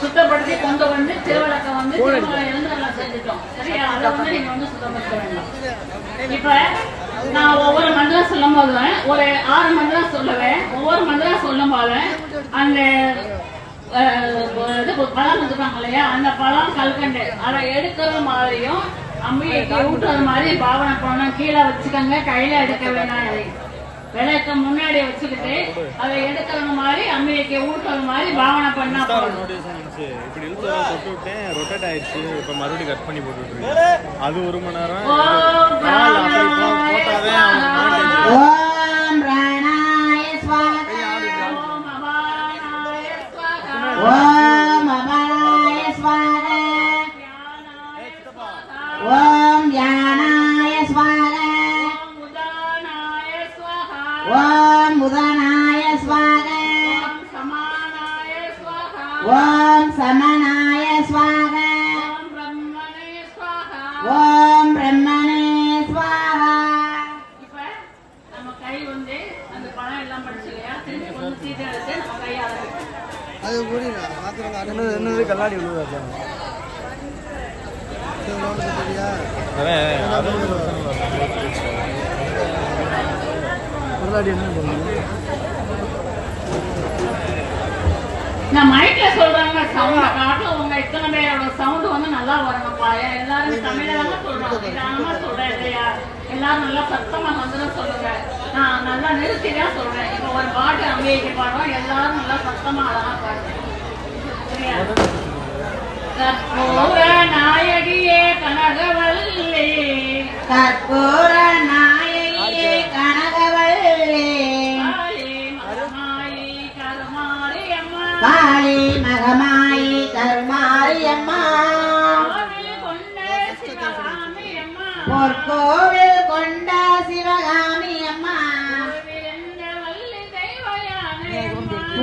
சுத்தப்படுத்தி கொண்டு அதை வந்து நீங்க வந்து சுத்தப்படுத்த இப்ப நான் ஒவ்வொரு மந்திரம் சொல்லும் போது ஒரு ஆறு மந்திரம் சொல்லுவேன். ஒவ்வொரு மந்திரம் சொல்லும் போது அந்த இது பழம் கொடுத்துருக்காங்க இல்லையா? அந்த பழம் கல்கண்டு. அதை எடுக்கிற மாதிரியும் அம்மையை விட்டுற மாதிரி பாவனை பண்ணணும். கீழே வச்சுக்கோங்க கையில எடுக்க வேணாம் எதையும் விளக்க முன்னாடி வச்சுக்கிட்டு அதை எடுக்கிற மாதிரி அம்மிக்கு ஊட்டுற மாதிரி பாவனை பண்ணா இப்படி இழுத்து தொட்டு விட்டேன் ரொட்டேட் ஆயிடுச்சு. இப்ப மறுபடியும் கட் பண்ணி போட்டு அது ஒரு மணி நேரம் போட்டாவே ஓம் தேவி பாடுவோம் எல்லாரும் நல்லா சத்தமாக அழகாக பாடுவோம் நாயகியே கனகவல்லே. கற்பூர நாயகியே கனகவல்லே. பாலி மகமாயி கருமாரி அம்மா. பொற்கோவில் கொண்ட சிவகாமி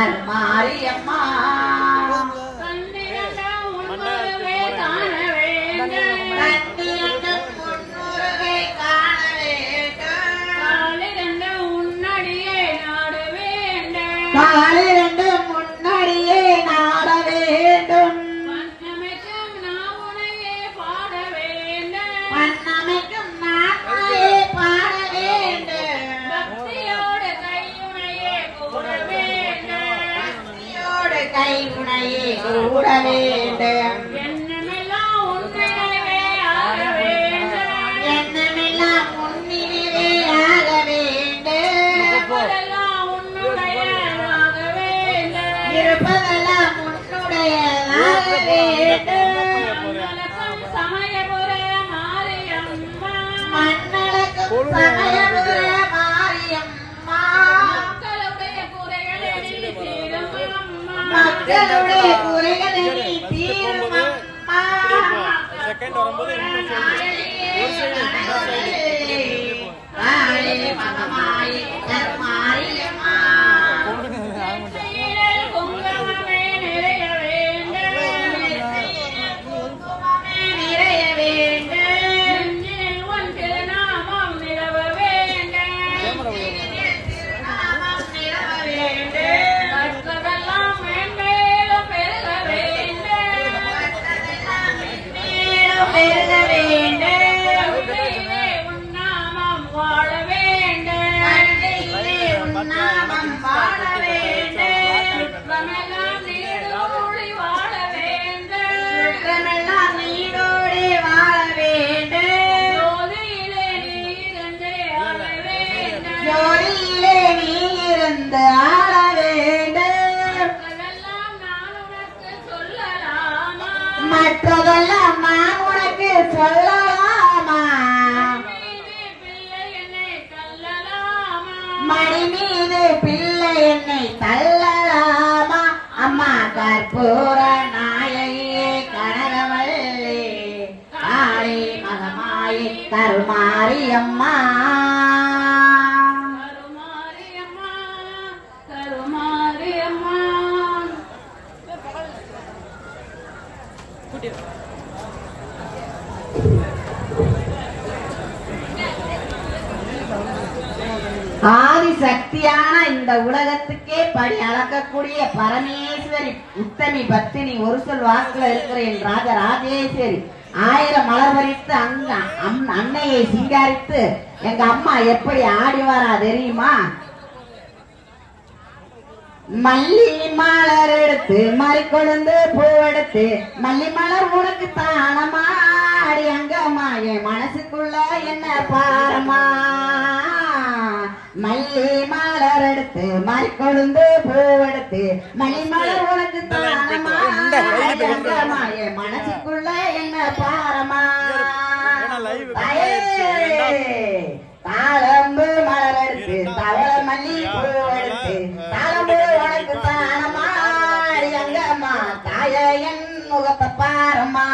மலர் மாரியம்மா. வரும்போது ஒரு சைடு ஒரு சைடு சொல்லலாமா மணி மீது பிள்ளை என்னை தள்ளலாமா? அம்மா கற்பூர நாயையே கனகவல்லி காளி மகமாயி கருமாரி அம்மா ஆதிசக்தியான இந்த உலகத்துக்கே படி அளக்கக்கூடிய பரமேஸ்வரி உத்தமி பத்தினி ஒரு சொல் வாக்குல இருக்கிற என் ராஜ ராஜேஸ்வரி. ஆயிரம் மலர் பறித்து அங்க அம்- அன்னையை சிங்காரித்து எங்க அம்மா எப்படி ஆடி வரா தெரியுமா? மல்லி மலர் எடுத்து மறிக்கொழுந்து பூவெடுத்து மல்லி மலர் உனக்கு தானமா? அடி அங்கம்மா என் மனசுக்குள்ள என்ன பாரமா? மல்லி மலர் எடுத்து மறிக்கொழுந்து பூவெடுத்து மல்லி மலர் உனக்கு தானமா என் மனசுக்குள்ள என்ன பாரமா தாளம்பு மலர் எடுத்து தவள மல்லி பூவெடுத்து தாளம்பு உனக்கு தானமா அடி அங்கம்மா தாய என் முகத்தை பாரம்மா.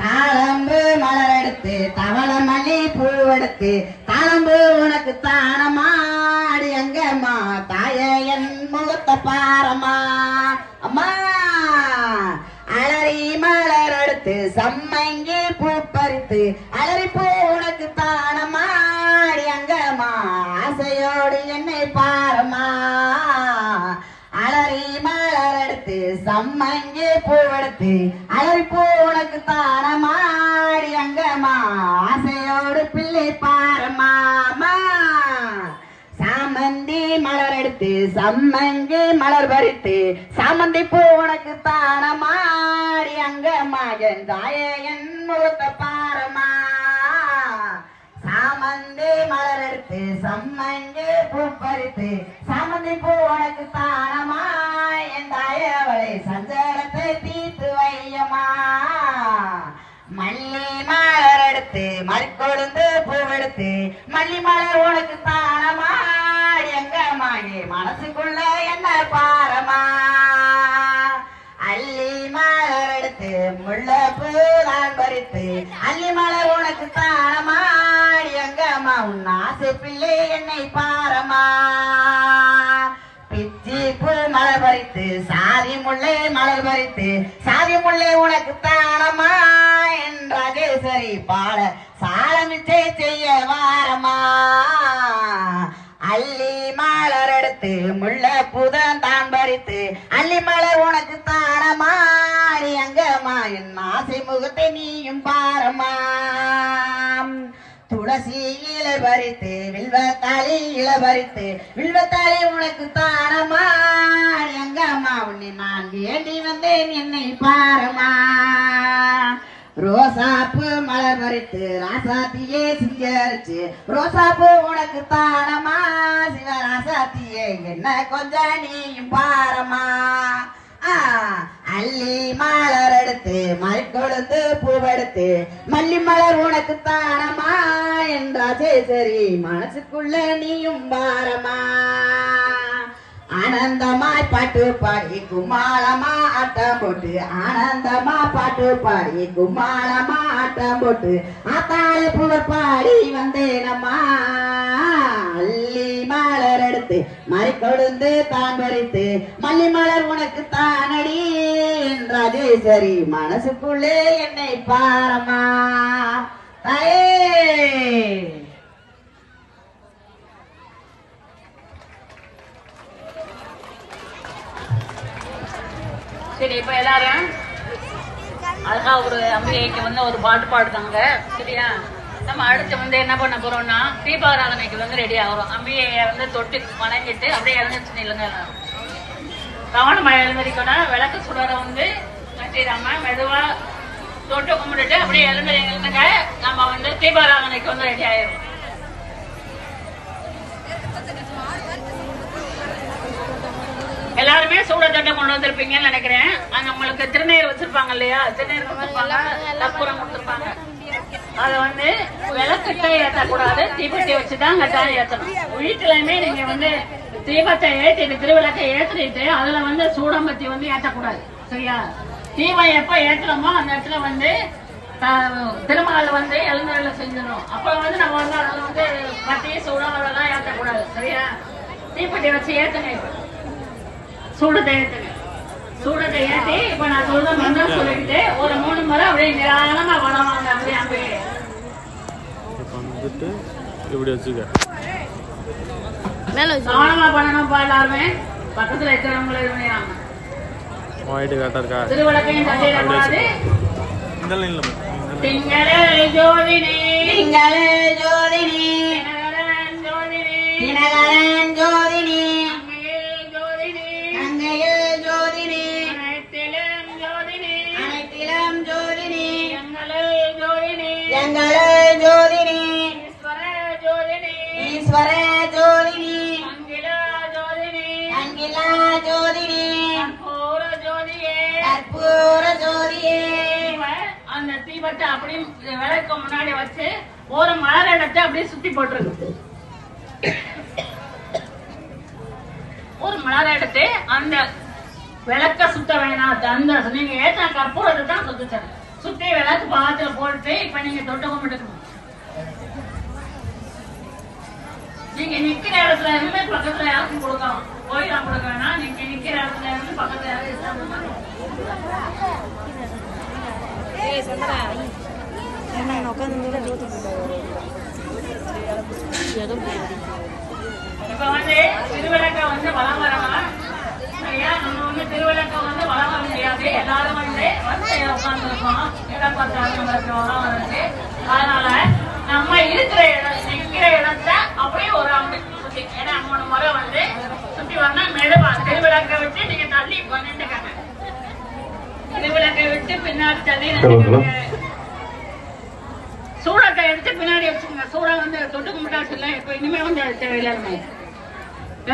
தாளம்பு மலர் எடுத்து தவள மல்லி எடுத்து தாளம்பு உனக்கு தானமா அடி அங்கம்மா தாய என் முகத்தை பாரமா அம்மா அலறி மலர் எடுத்து சம்மங்கி பூ பறித்து அலறி பூ உனக்கு தானமா அடி அங்கம்மா ஆசையோடு என்னை பாரமா அலறி மலர் எடுத்து சம்மங்கி பூ எடுத்து அலறி பூ உனக்கு தானமா பிள்ளை பாரம்மா அம்மா. சாமந்தி மலர் எடுத்து சம்மங்கி மலர் பறித்து சாமந்தி பூ உனக்கு தானமா அங்க மகன் என் தாய என் முகத்தை பாரமா சாமந்தி மலர் எடுத்து சம்மங்கி பூ பறித்து சாமந்தி பூ உனக்கு தானமா என் தாயவளை சஞ்சலத்தை தீர்த்து வையமா மல்லி மலர் எடுத்து மறிக்கொழுந்து பூவெடுத்து மல்லி மலர் உனக்கு தானமா எங்க மாயே மனசுக்குள்ள என்ன பாரமா? அள்ளி மலர் எடுத்து முல்லைப்பூ நான் பறித்து அள்ளி மலர் உனக்கு தானமா எங்கம்மா உன் ஆசை பிள்ளை என்னை பாரமா? பிச்சி பூ மலர் பறித்து சாதி முல்லை மலர் பறித்து சாதி முல்லை உனக்கு தானமா என் சரி பாட சாலமிச்சை செய்ய வாரமா அள்ளி மலர் எடுத்து முல்ல புதன் தான் பறித்து அள்ளி மலர் உனக்கு தானமா நீ அங்கம்மா என் ஆசை முகத்தை நீயும் பாரமா துளசி இல பறித்து வில்வத்தாளி இல பறித்து வில்வத்தாளி உனக்கு தாரமா எங்கம்மா உன்னை நான் வேண்டி வந்தேன் என்னை பாரமா? ரோசாப்பு மலர் மறித்து ராசாத்தியே சிங்கரிச்சு ரோசாப்பு உனக்கு தானமா சிவராசாத்தியே என்ன கொஞ்சம் நீயும் பாரமா? ஆ, அள்ளி மலர் எடுத்து மறிக்கொழுந்து பூவெடுத்து மல்லி மலர் உனக்கு தானமா என்றாச்சே சரி மனசுக்குள்ள நீயும் பாரமா. ஆனந்தமாய் பாட்டு பாடி கும்மாளமா ஆட்டம் போட்டு ஆனந்தமா பாட்டு பாடி கும்மாளமா ஆட்டம் போட்டு ஆத்தாள் புகழ் பாடி வந்தேனம்மா. அள்ளி மலர் எடுத்து மறை கொடுந்து தான் பறித்து மல்லி மலர் உனக்கு தானடி என்றாதே சரி மனசுக்குள்ளே என்னை பாரமா. Aê! சரி இப்ப எல்லாரும் அழகா ஒரு அம்பிகைக்கு வந்து ஒரு பாட்டு பாடுதாங்க சரியா? நம்ம அடுத்து வந்து என்ன பண்ண போறோம்னா தீபாராதனைக்கு வந்து ரெடி ஆகிறோம். அம்பிகையை வந்து தொட்டு வணங்கிட்டு அப்படியே இறந்துச்சு நில்லுங்க. எல்லாரும் மழை எழுந்திரிக்கணும். விளக்கு சுடரை வந்து கட்டிடாம மெதுவா தொட்டு கும்பிட்டுட்டு அப்படியே எழுந்து எழுந்துங்க நம்ம வந்து தீபாராதனைக்கு வந்து ரெடி ஆயிரும். எல்லாருமே சூட சூடத்தட்டை கொண்டு வந்திருப்பீங்கன்னு நினைக்கிறேன். அங்க உங்களுக்கு திருநீர் வச்சிருப்பாங்க இல்லையா? திருநீர் கொடுத்துருப்பாங்க. கற்பூரம் கொடுத்துருப்பாங்க. அதை வந்து விளக்கிட்ட ஏற்றக்கூடாது தீபத்தை வச்சுதான் கட்டாயம் ஏற்றணும் வீட்டுலயுமே நீங்க வந்து தீபத்தை ஏற்றிட்டு திருவிளக்கை ஏற்றிட்டு அதுல வந்து சூடம்பத்தி வந்து ஏற்றக்கூடாது சரியா? தீபம் எப்ப ஏற்றுறோமோ அந்த இடத்துல வந்து ஆஹ், திருமால் வந்து எழுந்தருளை செஞ்சிடும் அப்ப வந்து நம்ம வந்து அதுல வந்து சூடம் அதெல்லாம் ஏற்றக்கூடாது சரியா? தீப்பெட்டி வச்சு ஏத்துங்க. இப்ப சூடத்தை ஏத்துங்க. சூடத்தை ஏத்தி இப்ப நான் சொல்ற மந்திரம் சொல்லிட்டு ஒரு மூணு முறை அப்படியே நிதானமா வளவாங்க அப்படியே அப்படியே. வந்துட்டு இப்படி வச்சுக்க. கவனமா பண்ணணும்ப்பா எல்லாருமே. பக்கத்துல இருக்கிறவங்களை ஒயிட்டு கரெக்டாக இருக்கா இந்த லைனில் திங்களே ஜோதினி. திங்களே ஜோதினி. தினகரன் ஜோதினி. அந்த அப்படியே விளக்க முன்னாடி வச்சு ஒரு மலர் இடத்தை அப்படியே சுத்தி போட்டுருக்கு ஒரு மலர் எடுத்து அந்த விளக்க சுத்த வேணாம் அந்த நீங்க ஏற்ற கற்பூரத்தை தான் சுத்துச்சேன். சுத்தி விளக்கு பாத்துல போட்டு இப்ப நீங்க தொட்ட கும்பிட்டுக்கணும். நீங்க நிக்கிற இடத்துல இருந்து பக்கத்துல யாருக்கும் கொடுக்கலாம் கோயிலாம் கொடுக்க வேணாம் நீங்க நிக்கிற இடத்துல இருந்து பக்கத்துல யாரும் இருந்தா கொடுக்கலாம். இப்ப வந்து திருவிளக்க வந்து வளம் வரலாம் ஐயா நம்ம வந்து திருவிளக்க வந்து வளம் வர முடியாது எல்லாரும் வந்து வரிசையில உட்காந்துருக்கோம் இடம் பார்த்தாலும் நம்மளுக்கு வளம் வருது அதனால நம்ம இருக்கிற இடம் நிக்கிற இடத்த அப்படியே ஒரு அம்பு சுத்தி ஏன்னா மூணு முறை வந்து சுற்றி வரணும் மெதுவா திருவிளக்க விட்டு நீங்கள் தள்ளி பண்ணிட்டுக்காங்க விட்டு பின்னாடி. சூடத்தை எடுத்து பின்னாடி வச்சுக்கோங்க. சூடம் வந்து தொட்டு கும்பிட்டாச்சு இல்லை இப்போ இனிமே வந்து தேவையில்லாம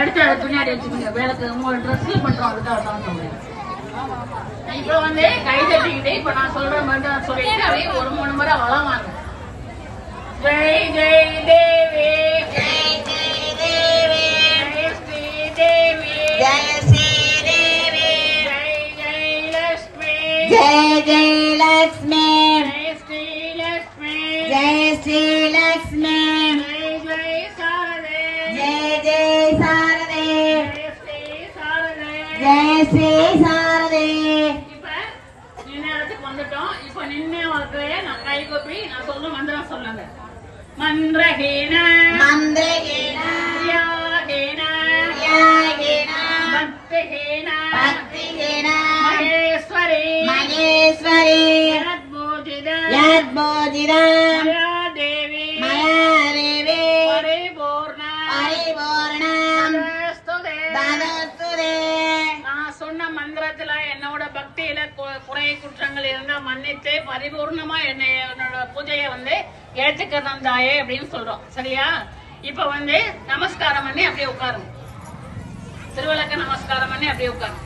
எடுத்து அதை பின்னாடி வச்சுக்கோங்க. வேலைக்கு உங்க ட்ரெஸ்ல பண்றோம் அதுக்காக தான் இப்போ வந்து கை தட்டிக்கிட்டு இப்போ நான் மாதிரி தான் சொல்லிட்டு அப்படியே ஒரு மூணு முறை வளம் வாங்க. ஜெய் ஜெய் தேவி. ஸ்ரீ சாரதே வந்துட்டோம். இப்ப நின்ன வாக்கைய நான் கை கொப்பி நான் சொல்ல மந்திரம் சொல்லுங்க. மந்திரஹீன மந்திரகீன. தியாகீன. யாகின பக்திஹீன பக்திகீன. மகேஸ்வரி. மகேஸ்வரி. மன்னித்து பரிபூர்ணமா என்னை என்னோட பூஜையை வந்து ஏற்றுக்கிறோம் தாயே அப்படின்னு சொல்றோம். சரியா? இப்ப வந்து நமஸ்காரம் பண்ணி அப்படியே உட்காருங்க. திருவிளக்க நமஸ்காரம் பண்ணி அப்படியே உட்காருங்க.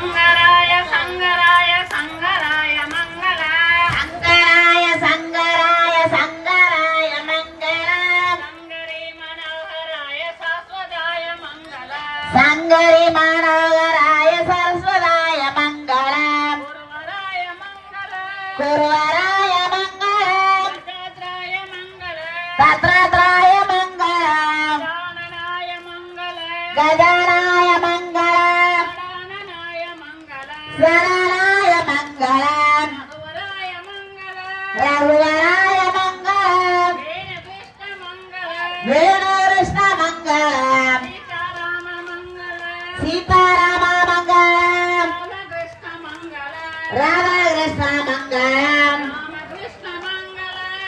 शंकराय शंकराय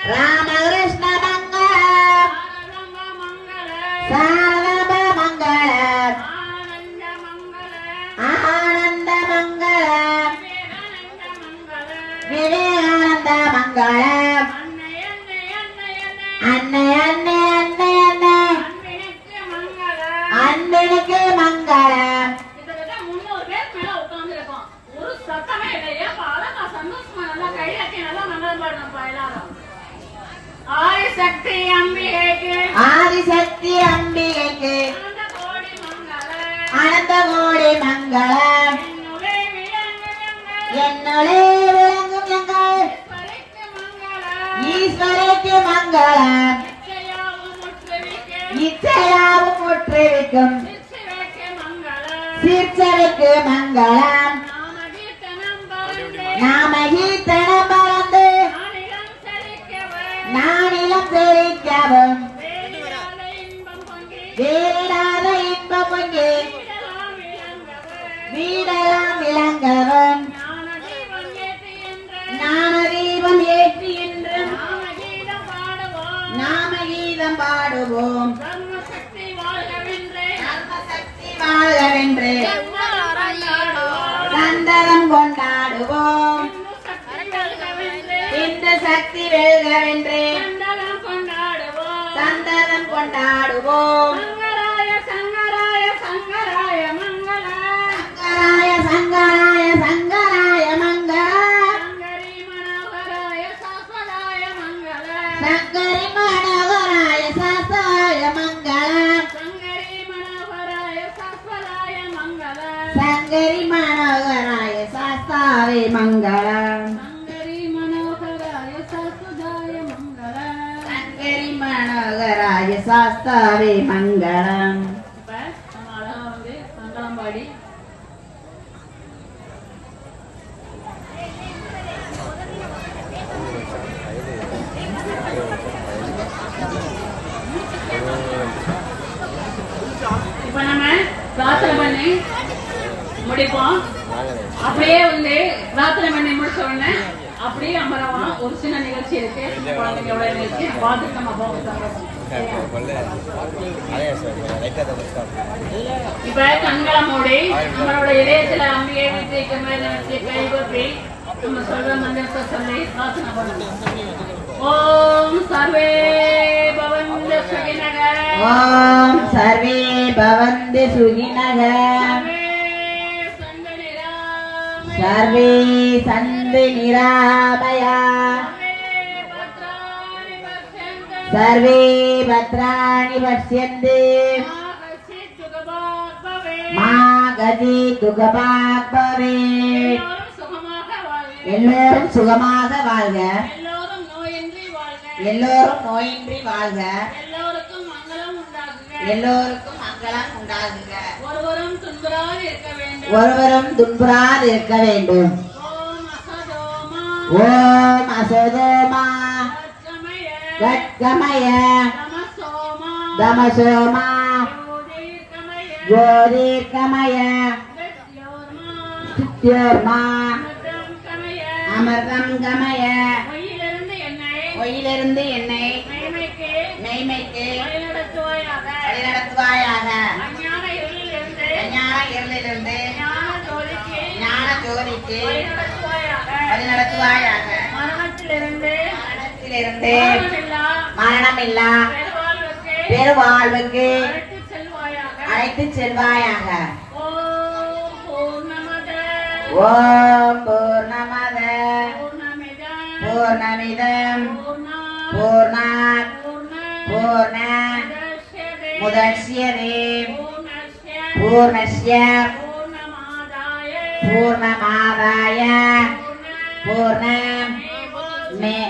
Rama! எங்கள் என்னுளே விளங்கும் எங்கள். ஈஸ்வரைக்கு மங்களம். இச்சையாவும் முற்றுவிக்கும் சிற்சரைக்கு மங்களம். சுதந்திரம் கொண்டாடுவோம். இன்று சக்தி வெல்கவென்று சந்தனம் கொண்டாடுவோம். சாஸ்தாவே மங்களம். இப்ப நம்ம அழகா வந்து மங்களம் பாடி இப்ப நம்ம பிரார்த்தனை பண்ணி முடிப்போம். அப்படியே வந்து பிரார்த்தனை பண்ணி முடிச்ச உடனே அப்படியே அமரலாம் ஒரு சின்ன நிகழ்ச்சி இருக்கு. குழந்தைங்களோட நிகழ்ச்சி. பார்த்துட்டு நம்ம போக இப்ப கண்களை மூடி நம்மளோட இதயத்துல அம்பிகை கைகொப்பி நம்ம சொல்ற மந்திரத்தை சொல்லி பிரார்த்தனை பண்ணணும் ஓம் சர்வே பவந்த சுகினக ஓம் சர்வே பவந்து சுகினக சர்வே சர்வே சந்த நிராமய सर्वे பத்ராணி पश्यन्ति। மா கதி துகபாக்பவே எல்லோரும் சுகமாக வாழ்க. எல்லோரும் நோயின்றி வாழ்க. எல்லோருக்கும் மங்களம் உண்டாகுக. ஒருவரும் துன்புறார் இருக்க வேண்டும் ஒருவரும் துன்புறார் இருக்க வேண்டும். ஓம் அசோதோமா. தத்கமய தமசோமா ஜோதிர்கமய சித்தியோர்மா அமிர்தம் கமய பொயிலிருந்து என்னை மெய்மைக்கு வழிநடத்துவாயாக. ஞான இருளிலிருந்து ஞான ஜோதிக்கு வழிநடத்துவாயாக. மரணத்திலிருந்து இருந்து மரணம் இல்லா பெருவாழ்வுக்கு அழைத்து செல்வாயாக. ஓம் பூர்ணமத. பூர்ணமிதம். பூர்ணா. பூர்ண. முதட்சியதே பூர்ணஸ்ய. பூர்ணமாதாய. பூர்ண. மே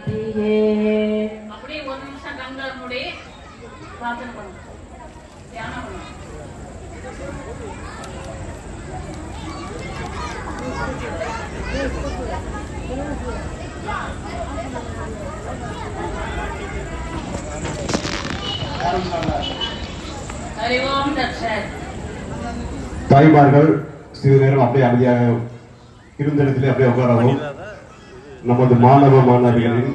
தாய்மார்கள் சிறிது நேரம் அப்படியே அமைதியாக இருந்த இடத்திலே அப்படியே உட்காரவும். நமது மாணவ மாணவிகளின்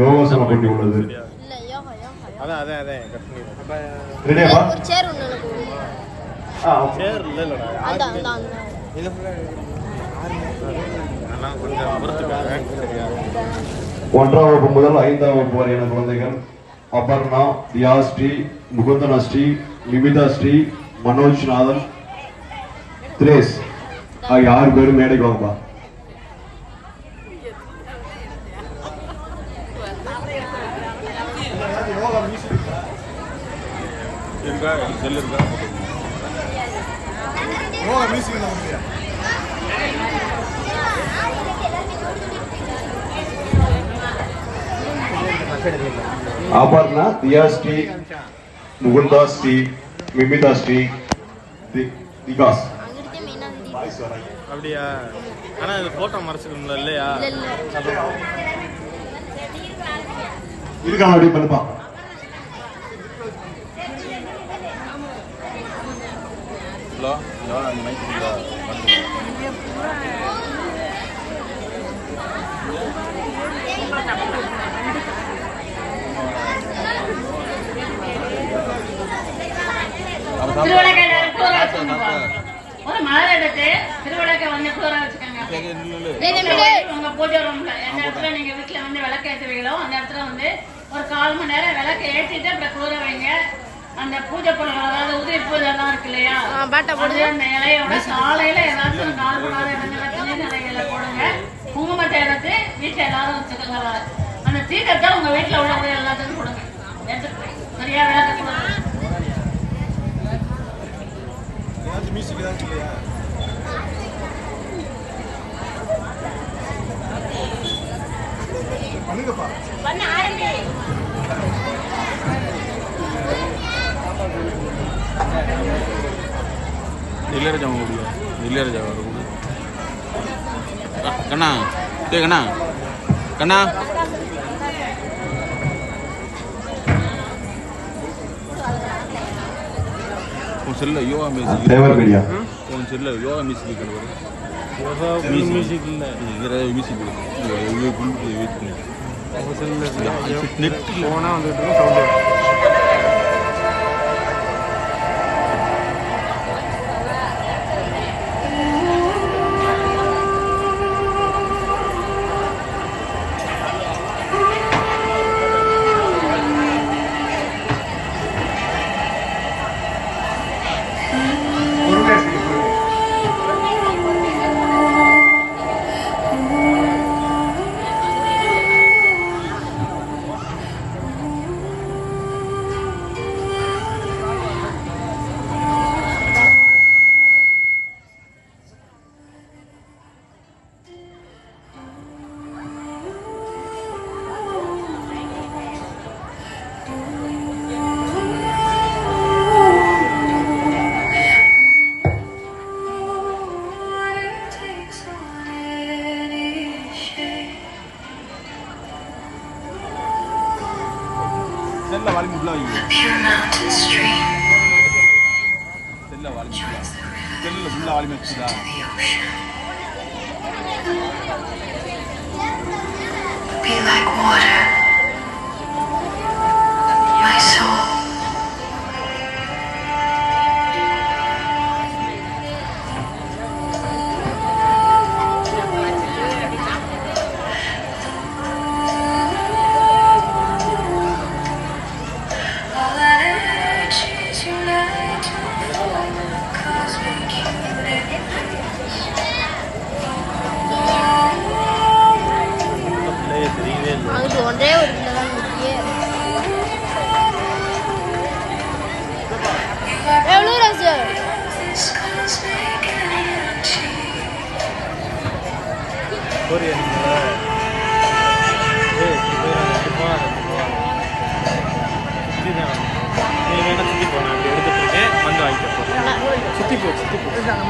யோகாசனம் பண்ணி உள்ளது. ஒன்றாம் வகுப்பு முதல் ஐந்தாம் வகுப்பு வரையான குழந்தைகள் அபர்ணா தியாஸ்ரீ முகுந்தனா ஸ்ரீ நிமிதா ஸ்ரீ மனோஜ் நாதன் திரேஸ் ஆகிய ஆறு பேரும் மேடைக்கு வாங்கப்பா இருக்கா செல் அபர்ணா தியாஸ்ரீ ஸ்ரீ மிமிதா ஸ்ரீ தி- திகாஸ். அப்படியா? ஆனா இது போட்டோ மறைச்சிக்கணும்ல இல்லையா? இல்ல இல்ல இருக்கான் அப்படி பண்ணுப்பா. ஹலோ? ஹலோ அந்த மைக் இருக்கா திருவிளக்கை எல்லாரும் கூற வச்சுக்கோங்க. ஒரு மலர் எடுத்து திருவிளக்கை வந்து கூற வச்சுக்கோங்க. உங்க பூஜை ரூம்ல எந்த இடத்துல நீங்க வீட்டுல வந்து விளக்கு ஏத்துவீங்களோ அந்த இடத்துல வந்து ஒரு கால் மணி நேரம் விளக்கு ஏத்திட்டு அப்புறம் கூற வைங்க. அந்த பூஜை பொருள் அதாவது உதவி பூஜை எல்லாம் இருக்கு இல்லையா? அந்த இலையோட காலையில ஏதாச்சும் கால் பண்ணாத இடத்துல நிலைகளை போடுங்க. குங்குமத்தை எடுத்து வீட்டுல எல்லாரும் வச்சுக்கோங்க. அந்த தீக்கத்தை உங்க வீட்டுல உள்ளவங்க எல்லாத்துக்கும் கொடுங்க. எடுத்துட்டு சரியா விளக்கு கொடுங்க ஏதாச்சும் மியூசிக் ஏதாச்சும் இல்லையா? பண்ணுங்கப்பா. இளையராஜா முடியும் இளையராஜா வரும் கண்ணா. கண்ணா. கண்ணா. செல்ல யோகா மியூசிக் உன் செல்ல யோகா மியூசிக் இருக்கிறது யோகா மியூசிக் இல்லை. மியூசிக் நெட்டில் போனால் வந்துட்டு சவுண்டு like water,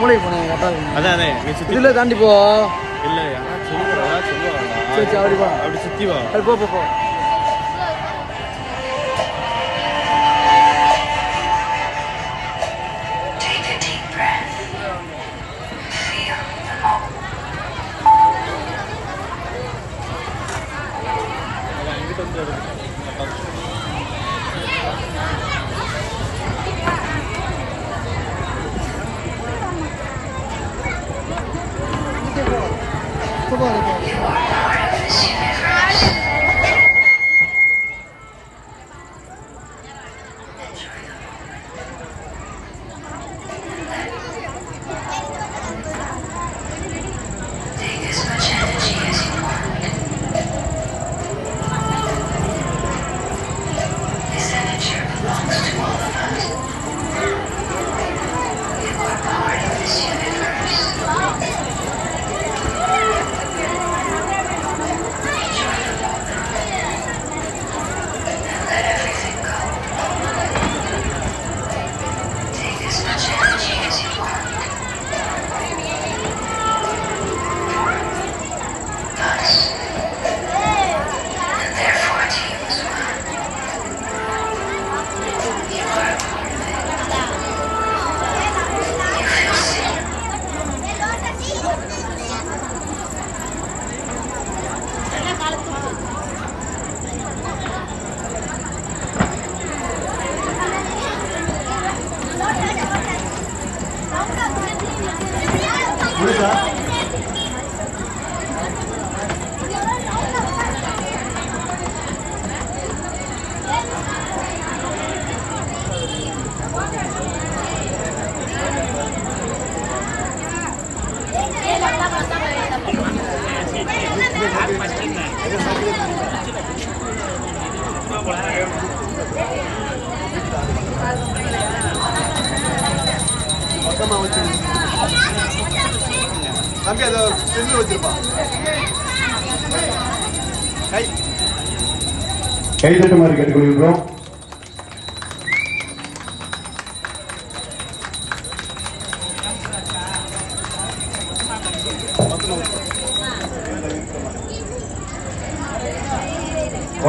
போ மூளைக்கு போனேன் கரெக்டாக அதான் அதான் நீ சுற்றி இதுல தாண்டி போ. இல்லை சொல்லுறா சொல்லுவாங்களா சரி சரி அப்படி வா. அப்படி சுத்தி வா. அது போ போ.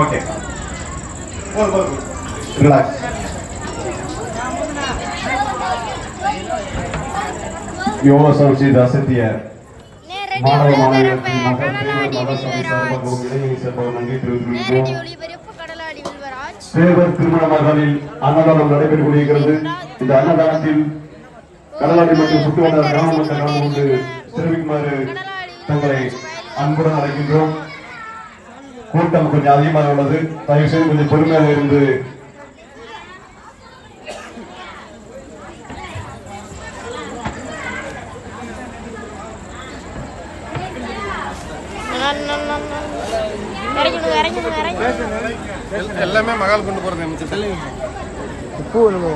ஓகே ரிலாக்ஸ் யோகாசனம் செய்து அசத்திய மாணவ மாணவியருக்கு மகன் தேவர் மகசபை சார்பாகவும் இளைஞர் சார்பாகவும் நன்றி தேவர் திருமண மகாலில் அன்னதானம் நடைபெற்றுக் கொண்டிருக்கிறது இந்த அன்னதானத்தில் கடலாடி மற்றும் சுற்றுவட்டார கிராம மக்கள் கலந்து கொண்டு தெரிவிக்குமாறு தங்களை அன்புடன் அழைக்கின்றோம். கூட்டம் கொஞ்சம் அதிகமாக உள்ளது. தயவு செய்து கொஞ்சம் பொறுமையாக இருந்து. எல்லாமே மகால் கொண்டு போறது மிச்சத்தில் பூ என்னமோ